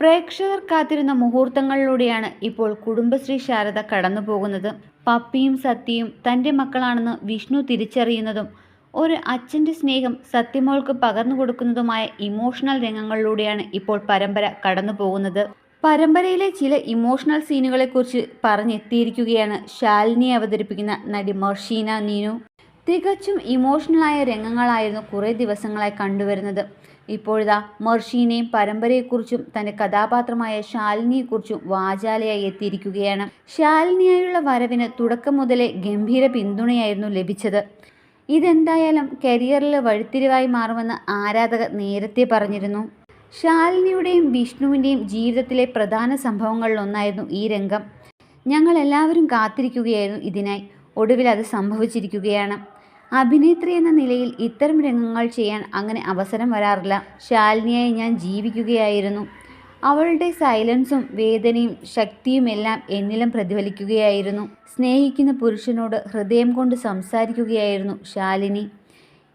പ്രേക്ഷകർ കാത്തിരുന്ന മുഹൂർത്തങ്ങളിലൂടെയാണ് ഇപ്പോൾ കുടുംബശ്രീ ശാരദ കടന്നു പോകുന്നത് പപ്പിയും സത്യയും തന്റെ മക്കളാണെന്ന് വിഷ്ണു തിരിച്ചറിയുന്നതും ഒരു അച്ഛന്റെ സ്നേഹം സത്യമോൾക്ക് പകർന്നു കൊടുക്കുന്നതുമായ ഇമോഷണൽ രംഗങ്ങളിലൂടെയാണ് ഇപ്പോൾ പരമ്പര കടന്നു പോകുന്നത് പരമ്പരയിലെ ചില ഇമോഷണൽ സീനുകളെക്കുറിച്ച് പറഞ്ഞെത്തിയിരിക്കുകയാണ് ശാലിനിയെ അവതരിപ്പിക്കുന്ന നടി മർഷീന നീനു. തികച്ചും ഇമോഷണലായ രംഗങ്ങളായിരുന്നു കുറേ ദിവസങ്ങളായി കണ്ടുവരുന്നത്. ഇപ്പോഴിതാ മർഷീനെയും പരമ്പരയെക്കുറിച്ചും തന്റെ കഥാപാത്രമായ ശാലിനിയെക്കുറിച്ചും വാചാലയായി എത്തിയിരിക്കുകയാണ്. ശാലിനിയായുള്ള വരവിന് തുടക്കം മുതലേ ഗംഭീര പിന്തുണയായിരുന്നു ലഭിച്ചത്. ഇതെന്തായാലും കരിയറിൽ വഴിത്തിരിവായി മാറുമെന്ന് ആരാധകർ നേരത്തെ പറഞ്ഞിരുന്നു. ശാലിനിയുടെയും വിഷ്ണുവിന്റെയും ജീവിതത്തിലെ പ്രധാന സംഭവങ്ങളിലൊന്നായിരുന്നു ഈ രംഗം. ഞങ്ങൾ എല്ലാവരും കാത്തിരിക്കുകയായിരുന്നു ഇതിനായി. ഒടുവിൽ അത് സംഭവിച്ചിരിക്കുകയാണ്. അഭിനേത്രി എന്ന നിലയിൽ ഇത്തരം രംഗങ്ങൾ ചെയ്യാൻ അങ്ങനെ അവസരം വരാറില്ല. ശാലിനിയായി ഞാൻ ജീവിക്കുകയായിരുന്നു. അവളുടെ സൈലൻസും വേദനയും ശക്തിയും എല്ലാം എന്നിലും പ്രതിഫലിക്കുകയായിരുന്നു. സ്നേഹിക്കുന്ന പുരുഷനോട് ഹൃദയം കൊണ്ട് സംസാരിക്കുകയായിരുന്നു ശാലിനി.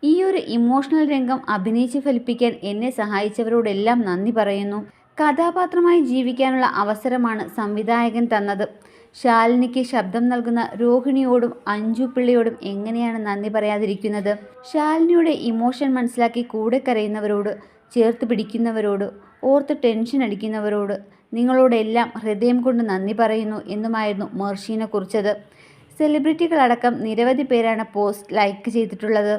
ഈ ഒരു ഇമോഷണൽ രംഗം അഭിനയിച്ച് ഫലിപ്പിക്കാൻ എന്നെ സഹായിച്ചവരോടെല്ലാം നന്ദി പറയുന്നു. കഥാപാത്രമായി ജീവിക്കാനുള്ള അവസരമാണ് സംവിധായകൻ തന്നത്. ശാലിനിക്ക് ശബ്ദം നൽകുന്ന രോഹിണിയോടും അഞ്ജു പിള്ളയോടും എങ്ങനെയാണ് നന്ദി പറയാതിരിക്കുന്നത്? ശാലിനിയുടെ ഇമോഷൻ മനസ്സിലാക്കി കൂടെ കരയുന്നവരോട് ചേർത്ത് പിടിക്കുന്നവരോട് ഓർത്ത് ടെൻഷൻ അടിക്കുന്നവരോട് നിങ്ങളോടെല്ലാം ഹൃദയം കൊണ്ട് നന്ദി പറയുന്നു എന്നുമായിരുന്നു മെർഷീനെ കുറിച്ചത്. സെലിബ്രിറ്റികളടക്കം നിരവധി പേരാണ് പോസ്റ്റ് ലൈക്ക് ചെയ്തിട്ടുള്ളത്.